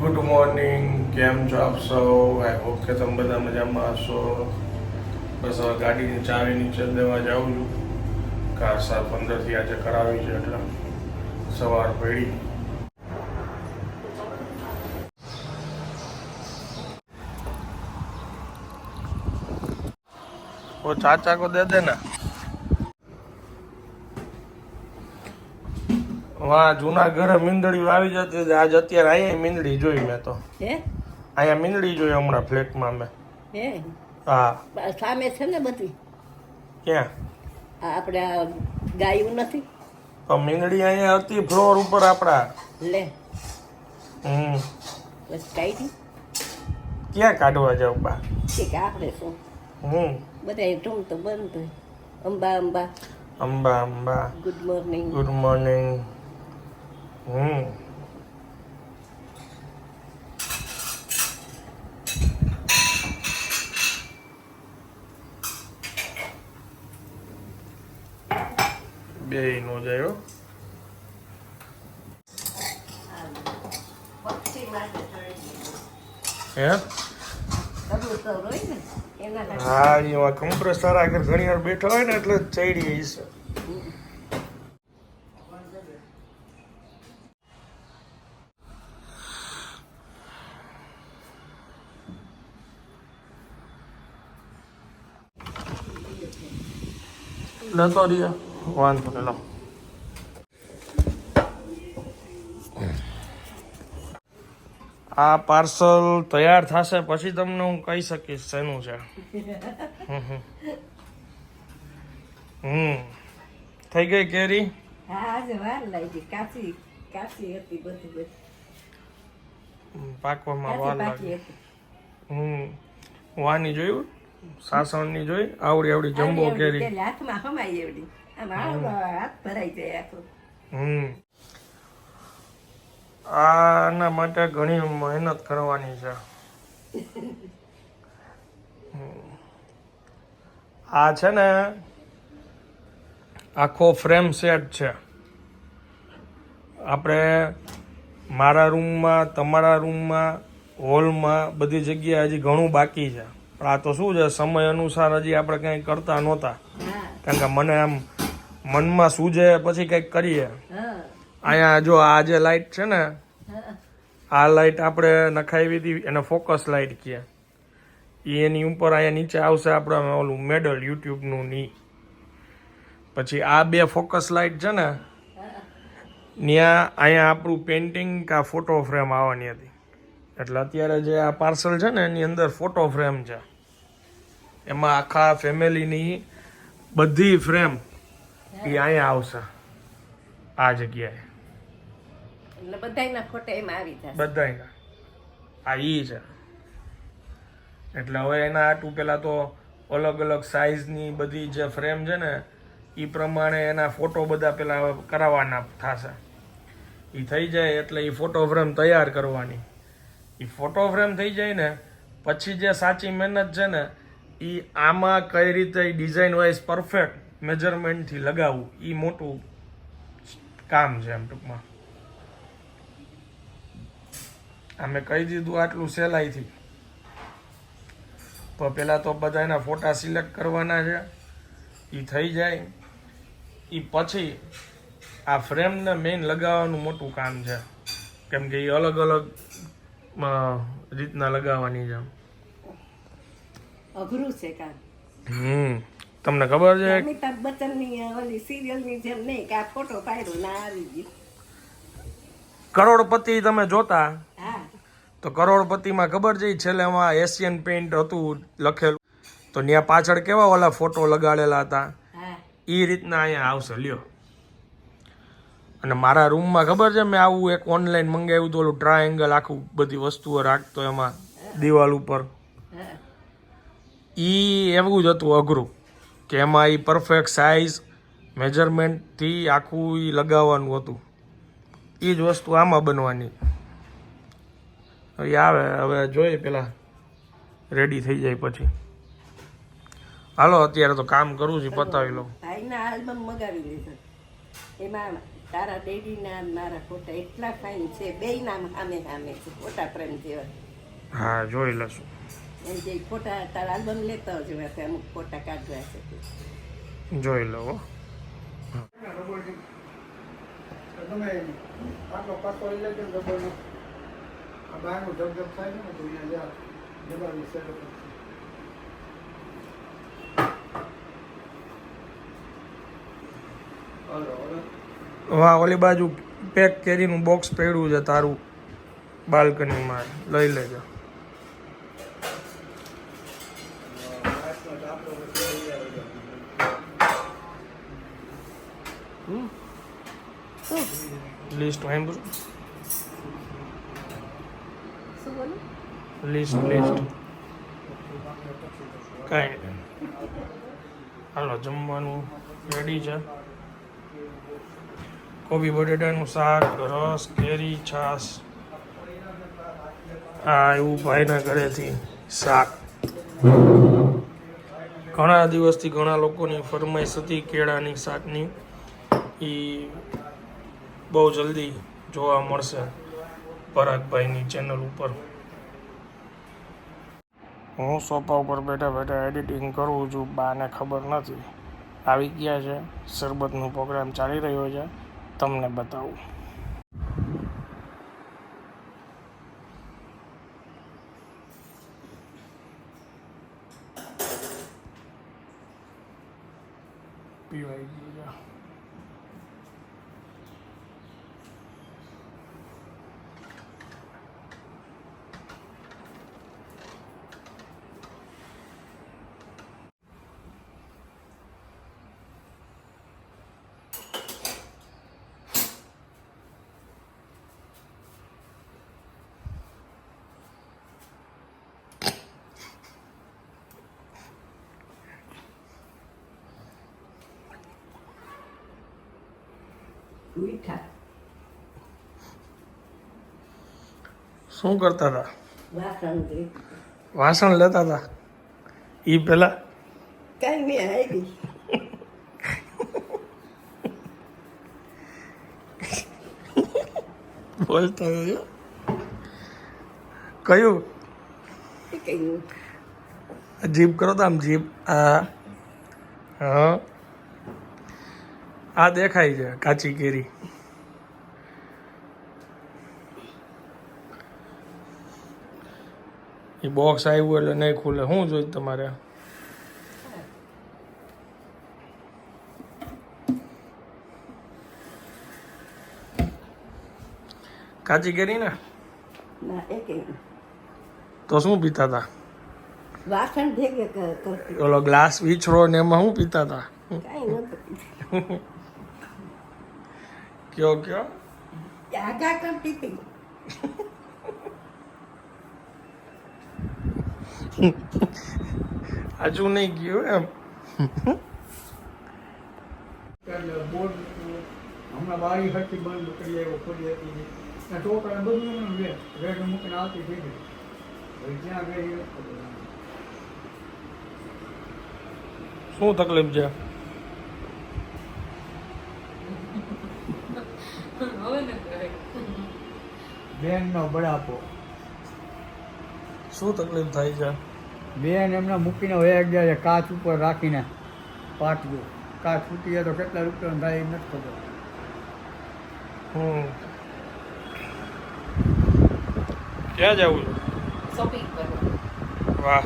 Good morning કેમ છો આપ સૌ? આઈ હોપ કે તમે બધા મજામાં હશો. બસ હવે ગાડીની ચાવી નીચે દેવા જાઉં છું. કાર સાત પંદરથી આજે કરાવી છે, એટલે સવાર પડી. ચાચા કો દે દે ના વાહ જૂના ઘરે મીંદડી આવી જતી. આજ અત્યારે અહીંયા મીંદડી જોઈ મેં તો. હે? અહીંયા મીંદડી જોઈ હમણાં ફ્લેટમાં મેં. હે? હા. સામે છે ને બધી? ક્યાં? આ આપણે ગાયું નથી? તો મીંદડી અહીંયા હતી ફ્લોર ઉપર આપણા. લે. હમ. બસ કાઢી. ક્યાં કાઢવા જાવ બા? ઠીક આપણે શું હમ. બધા ધૂમ તો બંધ Amba Amba. Amba Amba. Good morning good morning hmm. બે નો જાય હો. હે એમાં કમ્પ્રેસર આગળ ઘણી વાર બેઠો હોય ને એટલે ચડી હશે. રહ્યા વાંધો લો. આ પાર્સલ તૈયાર થશે પછી તમને હું કહી શકીશ શેનું છે. હમ થઈ ગઈ કેરી? પાકવામાં વાર લાગી. કાચી કાચી હતી બધી બધી. હમ, પાકવામાં વાર કાચી લાગે. પાકી હતી. હમ. વાની જોયું? સાસણની જોઈ આવડી આવડી જમ્બો કેરી. હાથમાં હમાય એવડી. હાથ ભરાઈ જાય આખો. હમ. આના માટે ઘણી મહેનત કરવાની છે. આ છે ને આખો ફ્રેમ સેટ છે. આપણે મારા રૂમમાં તમારા રૂમમાં હોલમાં બધી જગ્યાએ હજી ઘણું બાકી છે. પણ આ તો શું છે સમય અનુસાર હજી આપણે કંઈ કરતા નહોતા. કારણ કે મને આમ મનમાં સૂજે પછી કંઈક કરીએ. અહીંયા જો આ જે લાઈટ છે ને આ લાઈટ આપણે નખાવી હતી એને ફોકસ લાઇટ કહે એની ઉપર અહીંયા નીચે આવશે આપણે ઓલું મેડલ યુટ્યુબનું ની પછી આ બે ફોકસ લાઇટ છે ને ત્યાં અહીંયા આપણું પેઇન્ટિંગ કા ફોટો ફ્રેમ આવવાની હતી. એટલે અત્યારે જે આ પાર્સલ છે ને એની અંદર ફોટો ફ્રેમ છે. એમાં આખા ફેમિલીની બધી ફ્રેમ એ અહીંયા આવશે. આ જગ્યાએ. એટલે બધાયના ફોટા એમાં આવી જાય બધાયના. આ ઈ છે. એટલે હવે એના આટું પેલા તો અલગ અલગ સાઈઝની બધી જે ફ્રેમ છે ને એ પ્રમાણે એના ફોટો બધા પેલા કરાવવાના થશે. એ થઈ જાય એટલે એ ફોટો ફ્રેમ તૈયાર કરવાની. એ ફોટો ફ્રેમ થઈ જાય ને, પછી જે સાચી મહેનત છે ને એ આમાં કઈ રીતે ડિઝાઇન વાઇઝ પરફેક્ટ મેજરમેન્ટથી લગાવવું એ મોટું કામ છે એમ ટૂંકમાં. અમે કહી દીધું આટલું સહેલાઈથી. તો પહેલાં તો બધા એના ફોટા સિલેક્ટ કરવાના છે એ થઈ જાય. એ પછી આ ફ્રેમને મેઇન લગાવવાનું મોટું કામ છે. કેમ કે એ અલગ અલગ રીતના લગાવવાની છે અઘરું છે કામ હમ. તમને ખબર છે? અમિતાભ બચ્ચનની ઓલી સિરિયલની જેમ નહીં કે આ ફોટો પાડ્યો ના આવી ગયું. કરોડપતિ તમે જોતા? તો કરોડપતિમાં ખબર છે છેલ્લેમાં એશિયન પેઇન્ટ હતું લખેલું. તો ત્યાં પાછળ કેવા ઓલા ફોટો લગાડેલા હતા? એ રીતના અહીંયા આવશે લ્યો. અને મારા રૂમમાં ખબર છે, મેં આવું એક ઓનલાઈન મંગાવ્યું હતું, ઓલું ટ્રાયેંગલ આખું બધી વસ્તુઓ રાખતો એમાં, દિવાલ ઉપર. એ એવું જ હતું અઘરું, કે એમાં એ પરફેક્ટ સાઇઝ મેજરમેન્ટથી આખું એ લગાવવાનું હતું. એ જ વસ્તુ આમાં બનવાની. હવે આવે, હવે જોઈએ પેલા રેડી થઈ જાય પછી. હાલો, અત્યારે તો કામ કરું છું પતાવી લઉં. એમાં તારા ડેડીના મારા ફોટા એટલા ફાઇન છે. બે નામ સામે સામે છે ફોટા પ્રેમ જેવા. હા જોઈ લઈશું. એમ જે ફોટા તારા આલ્બમ લેતા જેવા છે અમુક ફોટા કાઢવા છે. જોઈ લઉં તમે આટલો લઈ લેજો આ બહારનું ધબ થાય છે ને તો અહીંયા જા દબાવી સેટ હલો હલો વાહ ઓલી બાજુ પેક કેરીનું બોક્સ પડ્યું છે તારું બાલ્કનીમાં લઈ લેજો. લિસ્ટ શું લિસ્ટ લિસ્ટ કાંઈ હાલો, જમવાનું રેડી છે. કોબી બટેટાનું શાક, રસ, કેરી, છાશ. આ એવું ભાઈના ઘરેથી શાક. ઘણા દિવસથી ઘણા લોકોની ફરમાઈશ હતી કેળાની શાકની. એ બહુ જલ્દી જોવા મળશે પરાગભાઈની ચેનલ ઉપર. હું સોફા ઉપર બેઠા બેઠા એડિટિંગ કરું છું, બાને ખબર નથી. આવી ગયા છે, શરબતનો પ્રોગ્રામ ચાલી રહ્યો છે. તમને બતાવું પીવાઈ ગયું છે મીઠા. શું કરતા હતા? વાસણ વાસણ લેતા હતા? એ પેલા? કઈ નહીં આવી બોલતા કયું? કઈ જીપ કરો તો આમ જીપ આ હા. આ દેખાય છે કાચી કેરી. એ બોક્સ આવ્યું એટલે નહીં ખુલે. શું જોઈ તમારે? કાચી કેરી ને? તો શું પીતા હતા વાસણ ભેગે કરતી. ઓલો ગ્લાસ વિછરો ને એમાં શું પીતા હતા કાંઈ નતું કયો કયો આગા કરતી હતી હજુ નહીં ગયું એમ એટલે બોર્ડ હમણાં બારી હતી બંધ કરી આવ્યો ખોલી હતી ને ટોકરા બધું રેડ મૂકીને આવતી થઈ ગઈ જ્યાં ગઈ. શું તકલીફ છે? બેનનો બળાપો શું તકલીફ થાય છે? બેન એમને મૂકીને વયા ગયા છે કાચ ઉપર રાખીને. પાટલું કાચ ફૂટી જાય તો કેટલા રૂપિયા થાય એ નથી ખબર. હમ. ક્યાં જવું શોપિંગ કરવા વાહ.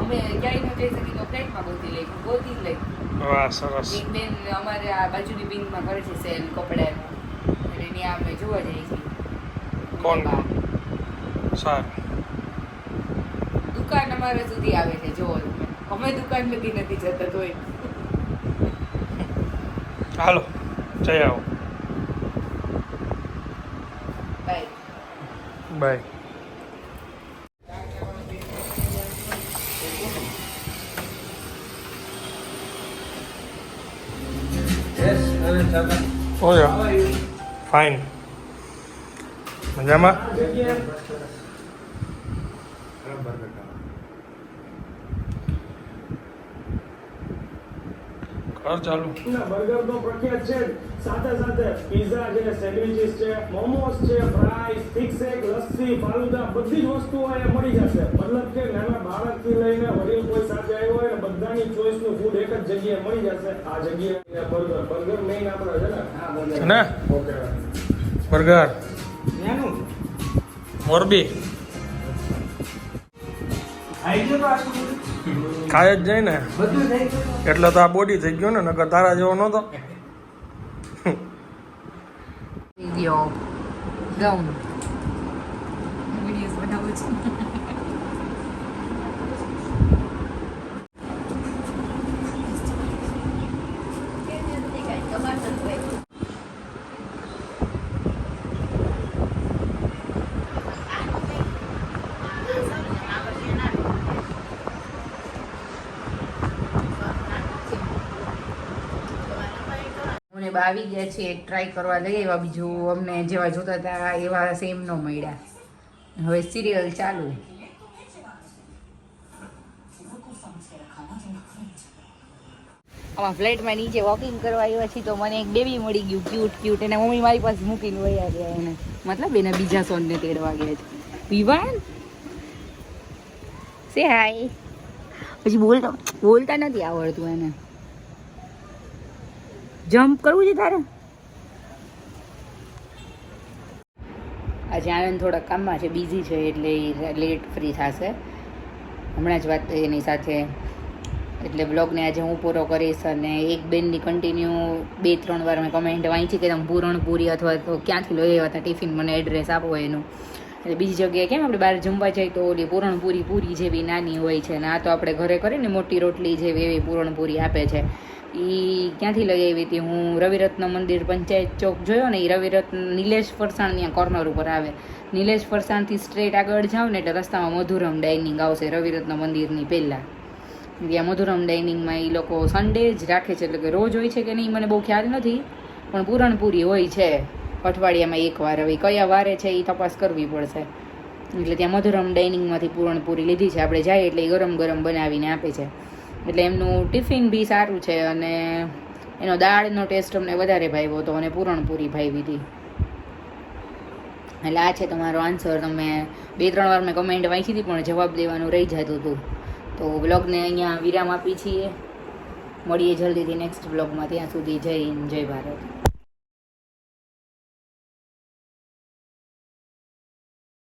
અમે ક્યાંય ન જઈ શકી તો ફ્લેટમાં ગોતી લઈ ગોતી લઈ. વાહ સરસ. એક બેન અમારે આ બાજુની બિંગમાં કરે છે સેલ કપડાનું. એટલે ત્યાં અમે જોવા જઈએ છીએ. કોણ? સારું. દુકાન અમારે સુધી આવે છે જો અમે દુકાન લગી નથી જતા તોય. હાલો જઈ આવો. બાય. બાય. ઓય ફાઇન મજામાં કર ચાલુ. બર્ગર તો પ્રખ્યાત છે. સાથે સાથે પીઝા છે સેન્ડવિચીસ છે મોમોસ છે ફ્રાઈસ શેક લસ્સી ફાલુદા બધી જ વસ્તુઓ અહીંયા મળી જશે. મતલબ કે નાના બાળકથી લઈને વડીલ કોઈ સાથે આવ્યો હોય ને બધાની ચોઈસનું ફૂડ એક જ જગ્યાએ મળી જશે. આ જગ્યાએ બર્ગર બર્ગર મેઇન આપણે છે ને? હા બર્ગર બર્ગર મોરબી? ખાય જ જાય ને. બધું થઈ ગયું એટલે તો આ બોડી થઈ ગયો ને નકર તારા જેવો નહોતો. વીડિયો ગાઉન વિડીયોઝ બનાવું છું. મને આવી ગયા છે ટ્રાય કરવા લઈ આવ્યા બીજું અમને જેવા જોતા હતા એવા સેમ ન મળ્યા. હવે સિરિયલ ચાલુ. આમાં ફ્લેટમાં નીચે વોકિંગ કરવા આવ્યા છીએ તો મને એક બેબી મળી ગયું ક્યુટ ક્યુટ એને મમ્મી મારી પાસે મૂકીને વયા ગયા એને. મતલબ એના બીજા સોનને તેડવા ગયા છે. વિવાન? સે હાય પછી બોલતા બોલતા નથી આવડતું એને. જમ્પ કરવું છે તારે? આજે આનંદ થોડા કામમાં છે બિઝી છે એટલે એ લેટ ફ્રી થશે. હમણાં જ વાત થઈ એની સાથે. એટલે બ્લોગને આજે હું પૂરો કરીશ અને એક બેનની કન્ટિન્યુ બે, ત્રણ વાર મેં કમેન્ટ વાંચી કે તમે પૂરણપુરી અથવા તો ક્યાંથી લઈ આવ્યા હતા ટિફિન મને એડ્રેસ આપો એનું. એટલે બીજી જગ્યાએ કેમ આપણે બહાર જમવા જઈએ તો ઓલી પૂરણપૂરી પૂરી જેવી નાની હોય છે ને, આ તો આપણે ઘરે કરીને મોટી રોટલી જેવી એવી પૂરણપૂરી આપે છે. એ ક્યાંથી લઈ આવી હતી? હું રવિરત્ન મંદિર પંચાયત ચોક જોયો ને એ રવિરત્ન નિલેશ ફરસાણ ત્યાં કોર્નર ઉપર આવે. નિલેશ ફરસાણથી સ્ટ્રેટ આગળ જાવ ને, એટલે રસ્તામાં મધુરમ ડાઇનિંગ આવશે, રવિરત્ન મંદિરની પહેલાં. ત્યાં મધુરમ ડાઇનિંગમાં એ લોકો સન્ડે જ રાખે છે, એટલે કે રોજ હોય છે કે નહીં, મને બહુ ખ્યાલ નથી, પણ પૂરણપૂરી હોય છે. અઠવાડિયામાં એકવાર હવે. કયા વારે છે એ તપાસ કરવી પડશે. એટલે ત્યાં મધુરમ ડાઇનિંગમાંથી પૂરણપૂરી લીધી છે. આપણે જાય એટલે એ ગરમ ગરમ બનાવીને આપે છે. એટલે એમનું ટિફિન બી સારું છે અને એનો દાળનો ટેસ્ટ અમને વધારે ભાવ્યો હતો અને પૂરણપૂરી ભાવી હતી. એટલે આ છે તમારો આન્સર તમે બે, ત્રણ વાર મેં કમેન્ટ વાંચી હતી, પણ જવાબ દેવાનું રહી જતું હતું. તો બ્લોગને અહીંયા વિરામ આપી છીએ. મળીએ જલ્દીથી નેક્સ્ટ બ્લોગમાં ત્યાં સુધી જય જય ભારત.